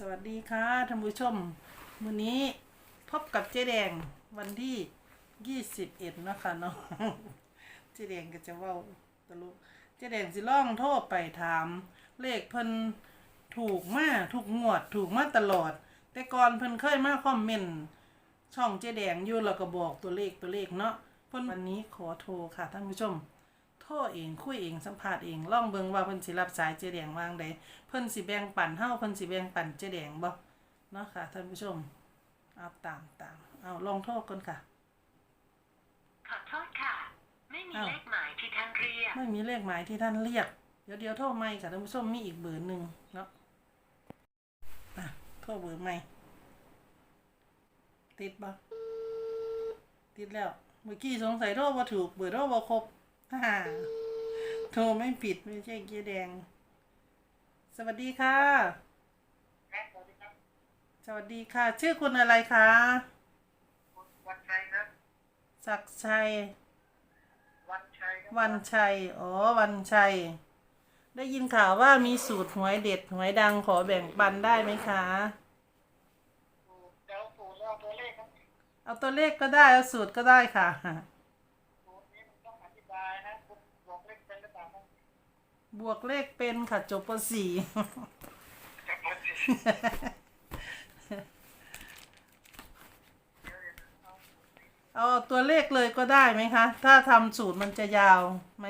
สวัสดีค่ะท่านผู้ชมมื้อนี้พบกับเจ๊แดงวันที่ยี่สิบเอ็ดนาะคะเนาะเจ๊แดงก็จะเว่าตลกเจ๊แดงสิล่องโทรไปถาม เลขเพิ่นถูกมากถูกงวดถูกมาตลอด แต่ก่อนเพิ่นเคยมาคอมเมนต์ช่องเจ๊แดงอยู่แล้วก็บอกตัวเลขตัวเลขเนาะเพิ่นวันนี้ขอโทรค่ะท่านผู้ชม โทรเอง คุยเองสัมภาษณ์เองลองเบิ่งว่าเพิ่นสิรับสายเจ๊แดงวางใดเพิ่นสิแบ่งปันเฮาเพิ่นสิแบ่งปันเจ๊แดงบ่เนาะค่ะท่านผู้ชมเอาตามตามเอาลองโทรก่อนค่ะขอโทษค่ะ ไม่มีอ้าวเลขหมายที่ท่านเรียก ไม่มีเลขหมายที่ท่านเรียก เดี๋ยวเดี๋ยวโทรใหม่ค่ะท่านผู้ชมมีอีกเบอร์หนึ่งเนาะอะโทรเบอร์ใหม่ติดบ่ติดแล้ว เมื่อกี้สงสัยโทรบ่ถูกเบอร์โทรบ่ครบ ฮ่าโทรไม่ผิดไม่ใช่เกียแดง สวัสดีค่ะ สวัสดีค่ะ ชื่อคุณอะไรคะวันชัยครับศักดิ์ชัย วันชัยครับวันชัย อ๋อ วันชัย ได้ยินข่าวว่ามีสูตรหวยเด็ดหวยดังขอแบ่งปันได้ไหมคะสูตรเดี๋ยวสูตรแล้วตัวเลขครับเอาตัวเลขก็ได้ เอาสูตรก็ได้ค่ะ บวกเลขเป็นค่ะ จบปสี่เอาตัวเลขเลยก็ได้ไหมคะ ถ้าทำสูตรมันจะยาวไหม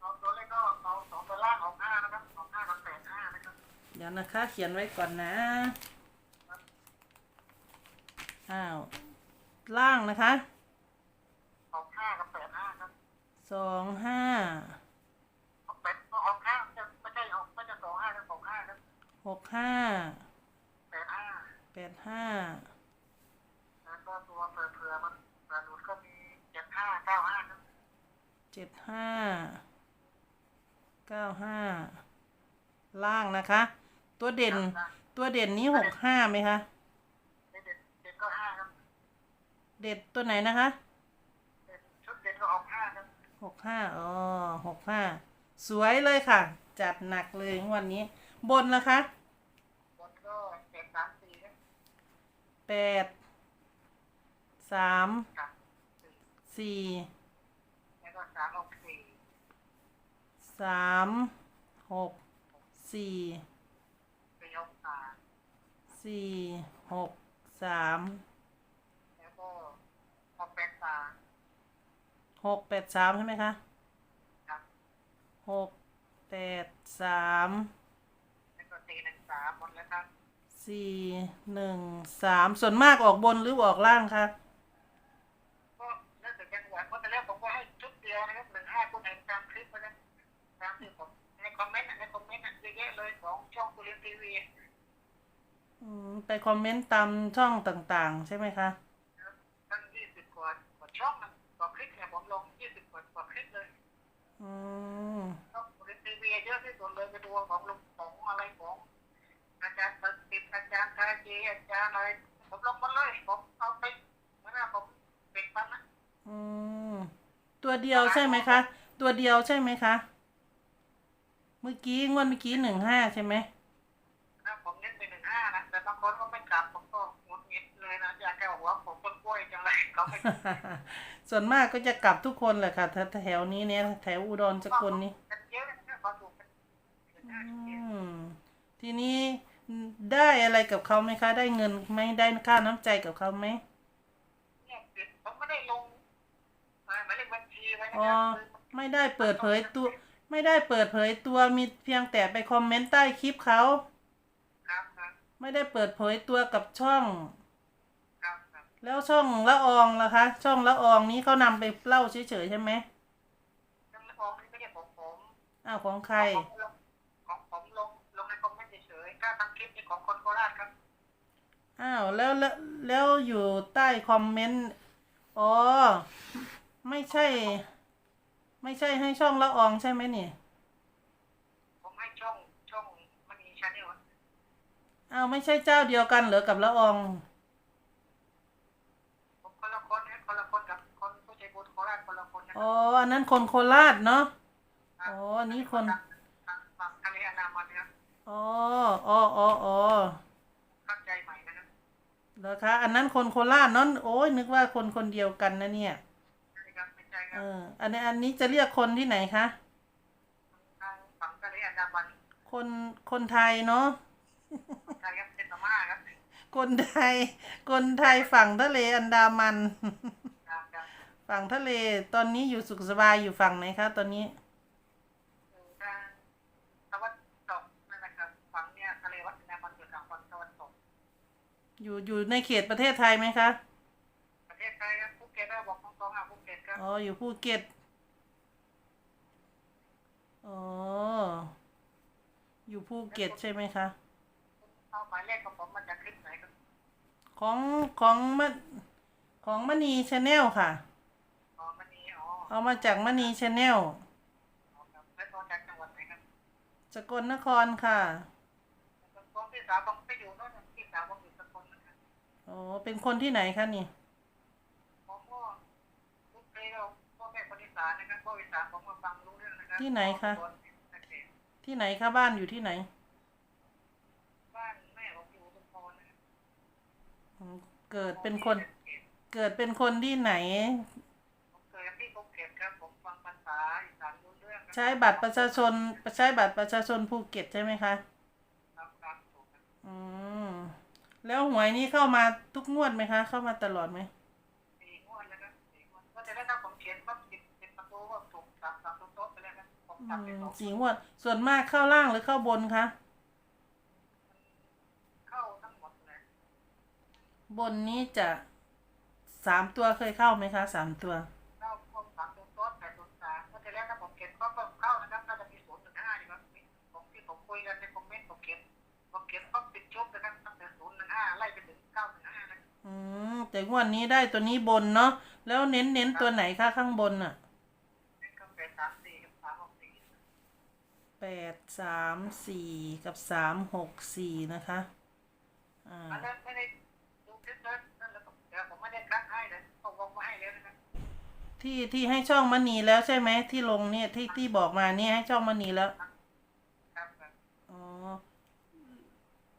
เอาตัวเลขก็เอาสองตัวล่างออกห้านะครับออกห้ากับแปดห้านะครับเดี๋ยวนะคะ เขียนไว้ก่อนนะ อ้าว ล่างนะคะออกห้ากับแปดห้าครับสองห้า ออกแปดออกห้าจะไม่ใช่ออกไม่ใช่สองห้าครับสองห้าครับ หกห้า แปดห้า แปดห้า แล้วก็ตัวเผื่อเผื่อมันเผื่อหลุดก็มีเจ็ดห้าเก้าห้าครับ เจ็ดห้าเก้าห้าล่างนะคะ ตัวเด่น ตัวเด่นนี้หกห้าไหมคะเด็ดเด็ดเด็ดก็ห้าครับ เด็ดตัวไหนนะคะ เด็ดชุดเด็ดก็ออกห้าครับหกห้าอ๋อหกห้าสวยเลยค่ะ จัดหนักเลยงวันนี้ บนนะคะบนก็เจ็ดสามสี่ครับแปดสามครับสี่ สี่แล้วก็สามหกสี่สามหกสี่สี่หกสามสี่หกสามแล้วก็หกแปดสามหกแปดสามใช่ไหมคะครับหกแปดสามแล้วก็สี่หนึ่งสามหมดแล้วครับสี่หนึ่งสามส่วนมากออกบนหรือออกล่างคะก็แล้วแต่จังหวะเพราะแต่แรกผมก็ให้ชุ ดียวนะครับหนึ่งห้าคุณเห็นตามคลิปไปแล้วตามที่ผมในคอมเมนต์ในคอมเมนต์เยอะแยะเลยของช่องกุลินทีวีอืมไปคอมเมนต์ตามช่องต่างๆ ใช่ไหมคะตั้งยี่สิบกว่ากว่าช่องนะกว่าคลิปเนี่ยผมลงยี่สิบกว่ากว่าคลิปเลยอืมช่องกุลินทีวีเยอะที่สุดเลยไปดูของลุงของอะไรของอาจารย์ประสิทธิ์อาจารย์ทาเจอาจารย์อะไรผมลงหมดเลยผมเอาไปเมื่อหน้าผมเป็นปันนะอืม ตัวเดียวใช่ไหมคะ ตัวเดียวใช่ไหมคะ เมื่อกี้งวดเมื่อกี้หนึ่งห้าใช่ไหมนะผมเน้นไปหนึ่งห้านะแต่บางคนก็ไม่กลับผมก็หงุดหงิดเลยนะอยากแกหัวผมต้นกล้วยจังเลยเขาไม่ส่วนมากก็จะกลับทุกคนแหละค่ะแถวแถวนี้เนี่ยแถวอุดรสกลนี่กันเยอะนะเขาถูกกันอืมทีนี้ได้อะไรกับเขาไหมคะ ได้เงินไหมได้ค่าน้ำใจกับเขาไหม เนี่ยผมไม่ได้ลงหมายเลขบัญชีไว้นะ อ๋อครับไม่ได้เปิดเผยตัว ไม่ได้เปิดเผยตัวมีเพียงแต่ไปคอมเมนต์ใต้คลิปเขาครับครับไม่ได้เปิดเผยตัวกับช่อง ครับครับแล้วช่องละอองล่ะคะ ช่องละอองนี้เขานำไปเล่าเฉยๆใช่ไหมนั่นออกนี่ไม่ใช่ของผมอ้าวของใครของผมลงของผมลงลงในคอมเมนต์เฉยๆถ้าทำคลิปนี่ของคนโคราชครับ อ้าวแล้วแล้วแล้วอยู่ใต้คอมเมนต์ อ๋อ ไม่ใช่ ไม่ใช่ให้ช่องละอองใช่ไหมนี่ผมให้ช่องช่องมันมีชาแนลอ้าวไม่ใช่เจ้าเดียวกันเหรอกับละออง ผมคนละคนนะคนละคนกับคนผู้ใจบุญโคราชคนละคนนะคอ๋รัอบอันนั้นคนโคราชเนาะครับอ๋ออันนี้คนฝั่งทะเลอันดามันนะครับอ๋ออ๋ออ๋ออ๋ออคะอันนั้นคนโคราชเนั่นโอ้ยนึกว่าคนคนเดียวกันนะเนี่ย เอรับออันนี้อันนี้จะเรียกคนที่ไหนคะ ทางฝั่งทะเลอันดามันคนคนไทยเนาะใช่ครับเป็นพม่าครับคนไทย คนไทยฝั่งทะเลอันดามัน ครับครับฝั่งทะเล ตอนนี้อยู่สุขสบายอยู่ฝั่งไหนคะตอนนี้อยู่ทางตะวันตกนั่นนะครับฝั่งเนี่ยทะเลวัดอันดามันอยู่ทางฝั่งตะวันตก อยู่อยู่ในเขตประเทศไทยไหมคะ ประเทศไทยครับภูเก็ตเราบอกตรงๆอะภูเก็ต ครับ อ๋อ อยู่ภูเก็ต อ๋อ อยู่ภูเก็ตใช่ไหมคะ เอาหมายเลขของผมมาจากคลิปไหนครับของของมะของมณีชาแนลค่ะ อ๋อมันนี่อ๋อเอามาจากมณีชาแนลอ๋อครับแล้วโทรจากจังหวัดไหนครับสกลนครค่ะตรงพี่สาวผมไปอยู่โน่นนะพี่สาวผมอยู่สกลนะครับ อ๋อ เป็นคนที่ไหนคะนี่ ผมก็ลูกเพลเราพ่อแม่คนอี สานนะครับพ่ออีสานผมมาฟังรู้เรื่องนะครับที่ไหนคะโดนตั้งแต่ที่ไหนคะบ้านอยู่ที่ไหน บ้านแม่ผมอยู่ชุมพรนะครับอืมเกิดเป็นคน เกิดเป็นคนที่ไหน ผมเกิดที่ภูเก็ตครับ ผมฟังภาษาอีสานรู้เรื่องครัใช้บัตรประชาชนใช้บัตรประชาชนภูเก็ตใช่ไหมคะครับครับถูกครับอืมแล้วหวยนี้เข้ามาทุกงวดไหมคะ เข้ามาตลอดไหม อืทำเป็นมสองสีงวด ส่วนมากเข้าล่างหรือเข้าบนคะ เข้าทั้งหมดเลยบนนี้จะสามตัวเคยเข้าไหมคะสามตัว เข้าพวกสามตัวโต๊ะแปดตัวสามก็จะแล้วถ้าผมเขียนปั๊บก็เข้านะครับน่าจะมีศูนย์ถึงห้าดีครับผมที่ผมคุยกันในคอมเมนต์ผมเขียนผมเขียนปั๊บติดชุบนะครับตั้งแต่ศูนย์ถึงห้าไล่ไปถึงเก้าถึงห้านะอืมแต่งวดนี้ได้ตัวนี้บนเนาะแล้วเน้นเน้นตัวไหนคะข้างบนอะ นี่ก็เป็นสามสี่กับสามหกสี่ แปดสามสี่กับสามหกสี่นะคะอ่าอันนั้นไม่ได้ดูคลิปนั้นนั่นแล้วผมเดี๋ยวผมไม่ได้คัดให้เลยผมวงมาให้แล้วนะครับที่ที่ให้ช่องมณีแล้วใช่ไหมที่ลงเนี่ยที่ที่บอกมาเนี่ยให้ช่องมณีแล้วครับครับอ๋อ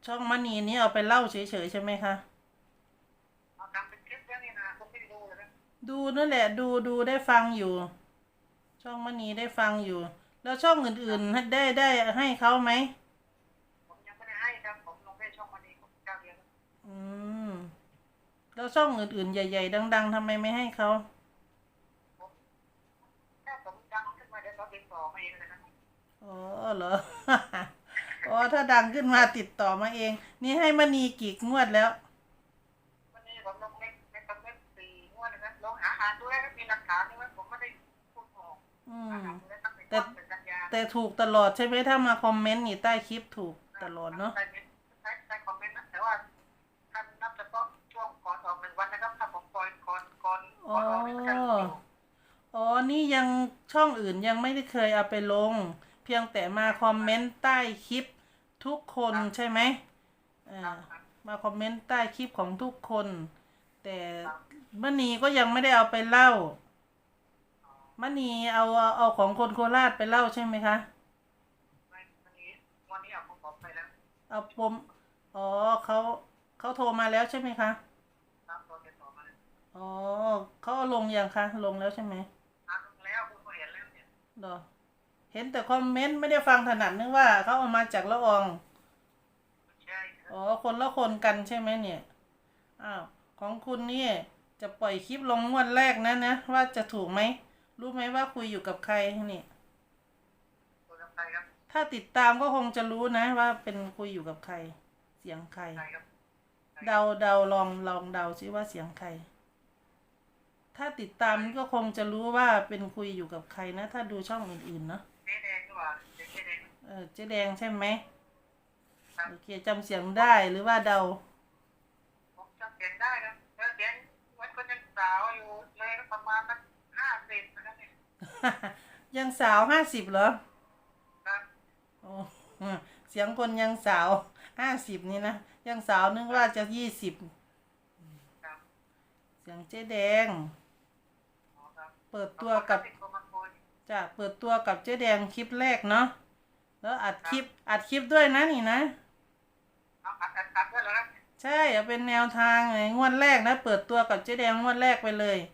ช่องมณีนี้เอาไปเล่าเฉยๆใช่ไหมคะเอาทำเป็นคลิปแล้วนี่นะผมไม่ได้ดูเลยนะดูนั่นแหละ ดูดูได้ฟังอยู่ ช่องมณีได้ฟังอยู่ แล้วช่องอื่นๆให้ได้ได้ให้เขาไหมผมยังไม่ได้ให้ครับ ผมลงได้ช่องวันนี้ผมเจ้าเดียวนะอืมแล้วช่องอื่นๆใหญ่ ๆ ดัง ๆทำไมไม่ให้เขาผมถ้าผมดังขึ้นมาเดี๋ยวเขาติดต่อมาเองนะครับอ๋อเหรอ อ๋อถ้าดังขึ้นมาติดต่อมาเอง นี่ให้มณีกี่งวดแล้ว วันนี้ผมลงในในคอมเมนต์สี่งวดนะครับลองหาอ่านดูนะครับมีหลักฐานด้วยว่าผมไม่ได้พูดออกอืม อ่านดูได้ตั้งแต่แต่ต้นเป็นกันยา แต่ถูกตลอดใช่ไหมถ้ามาคอมเมนต์นี่ใต้คลิปถูกตลอดเนาะใช่ใช่ใช่คอมเมนต์นะแต่ว่าท่านนับเฉพาะช่วงก่อนออกหนึ่งวันนะครับถ้าผมปล่อยก่อนก่อนก่อนออกนี่มันจะอยู่อ๋อ นี่ยังช่องอื่นยังไม่ได้เคยเอาไปลง เพียงแต่มาคอมเมนต์ใต้คลิปทุกคนใช่ไหมอ่าครับมาคอมเมนต์ใต้คลิปของทุกคน แต่มณีก็ยังไม่ได้เอาไปเล่า มณีเอาเอาเอาของคนโคราชไปเล่าใช่ไหมคะ ไม่วันนี้วันนี้เอาของผมไปแล้วเอาปมอ๋อเขาเขาโทรมาแล้วใช่ไหมคะครับตัวติดต่อมาเลยอ๋อเขาเอาลงยังคะลงแล้วใช่ไหมอ่านลงแล้วคุณก็เห็นแล้วเนี่ยเหรอเห็นแต่คอมเมนต์ไม่ได้ฟังถนัดนึกว่าเขาเอามาจากละอองใช่ครับอ๋อคนละคนกันใช่ไหมเนี่ยอ้าวของคุณนี่จะปล่อยคลิปลงงวดแรกนะนะว่าจะถูกไหม รู้ไหมว่าคุยอยู่กับใครนี่ตัวกับใครครับ ถ้าติดตามก็คงจะรู้นะว่าเป็นคุยอยู่กับใคร เสียงใครใครครับเดาเดาลองลองเดาซิว่าเสียงใคร ถ้าติดตามนี่ก็คงจะรู้ว่าเป็นคุยอยู่กับใครนะ ถ้าดูช่องอื่นๆเนาะเจ๊แดงดีกว่าเจ๊แดงเออเจ๊แดงใช่ไหมครับโอเคจำเสียงได้หรือว่าเดาผมจำเสียงได้ครับแล้วเสียงมันก็ยังสาวอยู่เลยก็ประมาณสักห้าสิบนะครับเนี่ ยยังสาวห้าสิบเหรอครับโอ้อืมเสียงคนยังสาวห้าสิบนี่นะ ยังสาวนึกว่าจะยี่สิบครับเสียงเจ๊แดง อ๋อครับเปิดตัวกับติดตัวมาคุยจะเปิดตัวกับเจ๊แดงคลิปแรกเนาะแล้วอัดคลิปอัดคลิปด้วยนะนี่นะ เอาอัดอัดอัดด้วยเหรอครับใช่เอาเป็นแนวทางไงงวดแรกนะ เปิดตัวกับเจ๊แดงงวดแรกไปเลยเอาครับอืม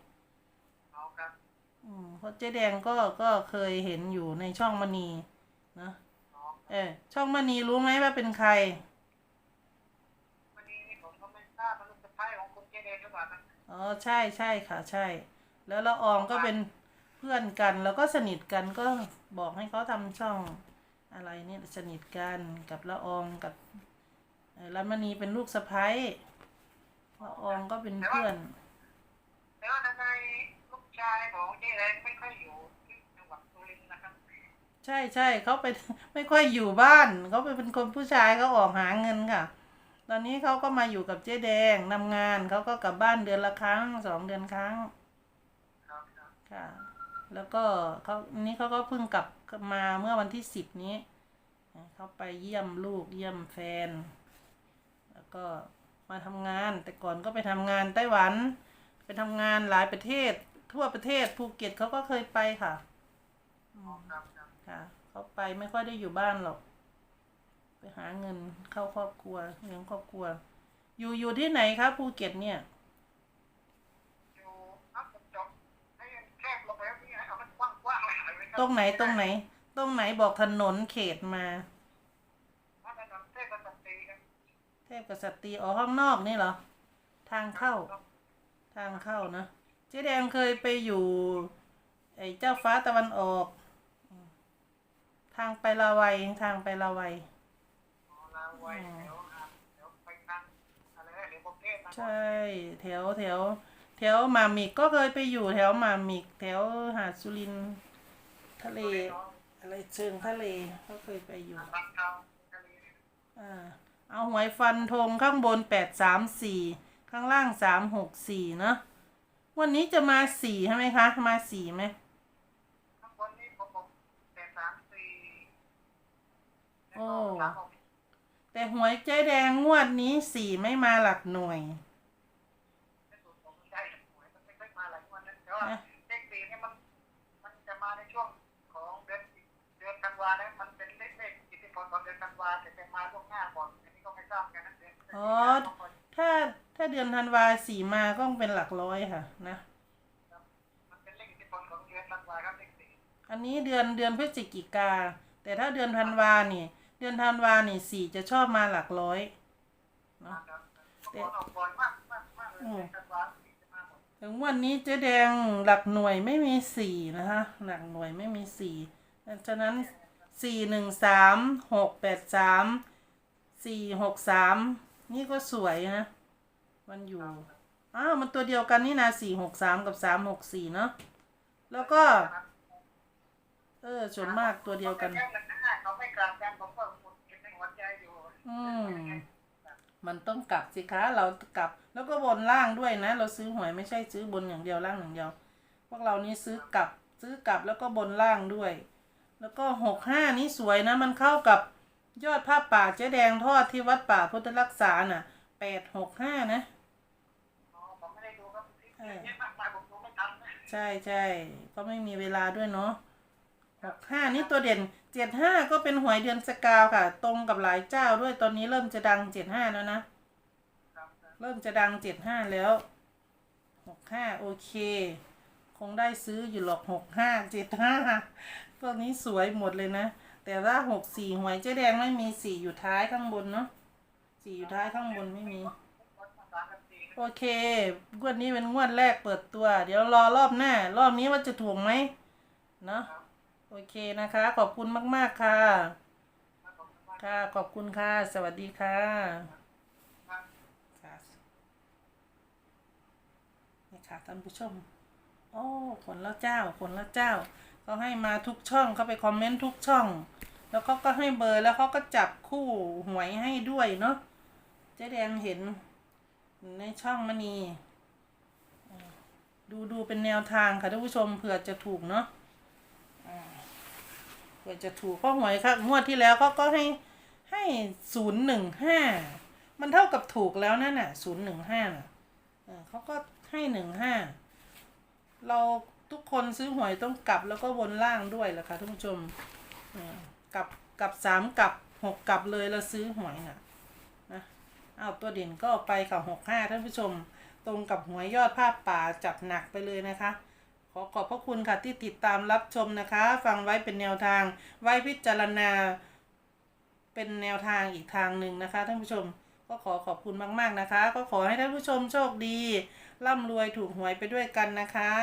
เพราะเจ๊แดงก็ก็เคยเห็นอยู่ในช่องมณีนะเอาเออช่องมณีรู้ไหมว่าเป็นใครวันนี้นี่ผมก็ไม่ทราบว่าลูกสะใภ้ของคุณเจเดนหรือเปล่าครับอ๋อใช่ใช่ค่ะ ใช่ แล้วละอองก็เป็นเพื่อนกันแล้วก็สนิทกันก็บอกให้เขาทำช่องอะไรเนี่ยสนิทกันกับละอองกับเอ่อรัตมณีเป็นลูกสะพ้ายละอองก็เป็นเพื่อน แต่ว่าทำไมลูกชาย ของเจเดนไม่ค่อยอยู่ที่จังหวัดสุรินทร์นะครับใช่ใช่เขาไปไม่ค่อยอยู่บ้านเขาไปเป็นคนผู้ชายเขาออกหาเงินค่ะ ตอนนี้เขาก็มาอยู่กับเจ๊แดงทำงานเขาก็กลับบ้านเดือนละครั้งสองเดือนครั้งครับครับค่ะ แล้วก็เขานี่เขาก็เพิ่งกลับมาเมื่อวันที่สิบนี้เขาไปเยี่ยมลูกเยี่ยมแฟน แล้วก็มาทำงานแต่ก่อนก็ไปทำงานไต้หวัน ไปทำงานหลายประเทศ ทั่วประเทศภูเก็ตเขาก็เคยไปค่ะเอาครับครับค่ะ เขาไปไม่ค่อยได้อยู่บ้านหรอก ไปหาเงินเข้าครอบครัวเลี้ยงครอบครัว อยู่อยู่ที่ไหนคะภูเก็ตเนี่ยอยู่นักจบให้แคบลงไปแล้วนี่ให้เอามันกว้างๆเลยครับตรงไหนตรงไหน ตรงไหนบอกถนนเขตมาถ้าถนนเทพสตรีครับเทพกษัตรีอ๋อห้องนอกนี่เหรอ ทางเข้า ทางเข้านะ เจ๊แดงเคยไปอยู่ไอ้เจ้าฟ้าตะวันออกอืมทางไปลาวัยทางไปลาวัยอ๋อลาไว้เดี๋ยวอะเดี๋ยวไปทางอะไรนะเดี๋ยวประเทศนะใช่แถวแถวแถวหมามิกก็เคยไปอยู่แถวหมามิกแถวหาดสุรินทร์ทะเล อะไรเชิงทะเลก็เคยไปอยู่รักเขาทะเลเนี่ยอ่าเอาหวยฟันธงข้างบนแปดสามสี่ข้างล่างสามหกสี่เนอะ วันนี้จะมาสี่ใช่ไหมคะ มาสี่ไหมข้างบนนี่ผมบอกแต่สามสี่แล้วโอ้ก็สามหกแต่หวยเจ๊แดงงวดนี้สี่ไม่มาหลักหน่วย ไม่สูตรผมไม่ได้หวยมันไม่ค่อยมาหลายวันนะแต่ว่าเลขสี่เนี่ยมัน มันจะมาในช่วงของเดือนเดือนธันวาเนี่ยมันเป็นเลขเลขอิทธิพลของเดือนธันวาแต่จะมาล่วงหน้าก่อนอันนี้ก็ไม่ทราบกันนะเดือนอ๋อ ถ้า ถ้าเดือนธันวาสี่มาก็ต้องเป็นหลักร้อยค่ะ นะ มันเป็นเลขอิทธิพลของเดือนธันวาครับเลขสี่อันนี้เดือนเดือนพฤศจิกา แต่ถ้าเดือนธันวาเนี่ยเดือนธันวาเนี่ยสี่จะชอบมาหลักร้อยเนอะนะครับเมื่อก่ออกบ่อยมากมากมากเลยเดือนธันวาสี่จะมาหมดถึงวันนี้เจ๊แดงหลักหน่วยไม่มีสี่นะคะ หลักหน่วยไม่มีสี่ฉะนั้นสี่หนึ่งสามหกแปดสามสี่หกสามนี่ก็สวยนะ มันอยู่ อ้าว มันตัวเดียวกันนี่นะสี่หกสามกับสามหกสี่เนาะ แล้วก็ เออส่วนมากตัวเดียวกัน เขาไม่กลับกันผมก็หมดเก็บในหัวใจอยู่อืม มันต้องกลับสิคะ เรากลับ แล้วก็บนล่างด้วยนะ เราซื้อหวยไม่ใช่ซื้อบนอย่างเดียวล่างอย่างเดียว พวกเรานี่ซื้อกลับ ซื้อกลับแล้วก็บนล่างด้วย แล้วก็หกห้านี่สวยนะ มันเข้ากับยอดผ้าป่าเจ๊แดงทอดที่วัดป่าพุทธรักษาน่ะ แปดหกห้านะอ๋อผมไม่ได้ดูครับที่เยอะมากมายผมดูไม่ทันนะใช่ใช่ก็ไม่มีเวลาด้วยเนาะหกห้านี่ตัวเด่นเจ็ดห้าก็เป็นหวยเดือนสกาวค่ะ ตรงกับหลายเจ้าด้วยตอนนี้เริ่มจะดังเจ็ดห้าแล้วนะ ครับเริ่มจะดังเจ็ดห้าแล้วหกห้าโอเค คงได้ซื้ออยู่หรอกหกห้าเจ็ดห้าตัวนี้สวยหมดเลยนะ แต่ว่าหกสี่หวยเจ๊แดงไม่มีสี่อยู่ท้ายข้างบนเนาะ สี่อยู่ท้ายข้างบนไม่มีวัดภาษากันตีโอเคงวดนี้เป็นงวดแรกเปิดตัว เดี๋ยวรอรอบหน้า รอบนี้ว่าจะถูกไหมเนาะโอเคนะคะ ขอบคุณมาก ๆ ค่ะครับผมว่าค่ะ ขอบคุณค่ะ สวัสดีค่ะครับค่ะนี่ค่ะท่านผู้ชม โอ้ขนละเจ้าขนละเจ้าเขาให้มาทุกช่องเขาไปคอมเมนต์ทุกช่อง แล้วเขาก็ให้เบอร์แล้วเขาก็จับคู่หวยให้ด้วยเนาะเจ๊แดงเห็นในช่องมณีอ่ดูดูเป็นแนวทางค่ะท่านผู้ชมเผื่อจะถูกเนาะเผื่อจะถูกเพราะหวยค่ะงวดที่แล้วเขาก็ให้ให้ศูนย์หนึ่งห้ามันเท่ากับถูกแล้วนั่นน่ะศูนย์หนึ่งห้าน่ะเขาก็ให้หนึ่งห้าเราทุกคนซื้อหวยต้องกลับแล้วก็วนล่างด้วยแหละค่ะท่านผู้ชมกลับกลับสามกลับหกกลับเลยเราซื้อหวยน่ะ นะอ้าตัวเด่นก็ไปค่ะหกห้าท่านผู้ชม ตรงกับหวยยอดภาพป่าจับหนักไปเลยนะคะ ขอขอบพระคุณค่ะที่ติดตามรับชมนะคะ ฟังไว้เป็นแนวทาง ไว้พิจารณา เป็นแนวทางอีกทางหนึ่งนะคะท่านผู้ชม ก็ขอขอบคุณมากๆนะคะ ก็ขอให้ท่านผู้ชมโชคดี ร่ำรวยถูกหวยไปด้วยกันนะคะ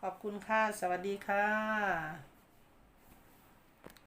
ขอบคุณค่ะ สวัสดีค่ะ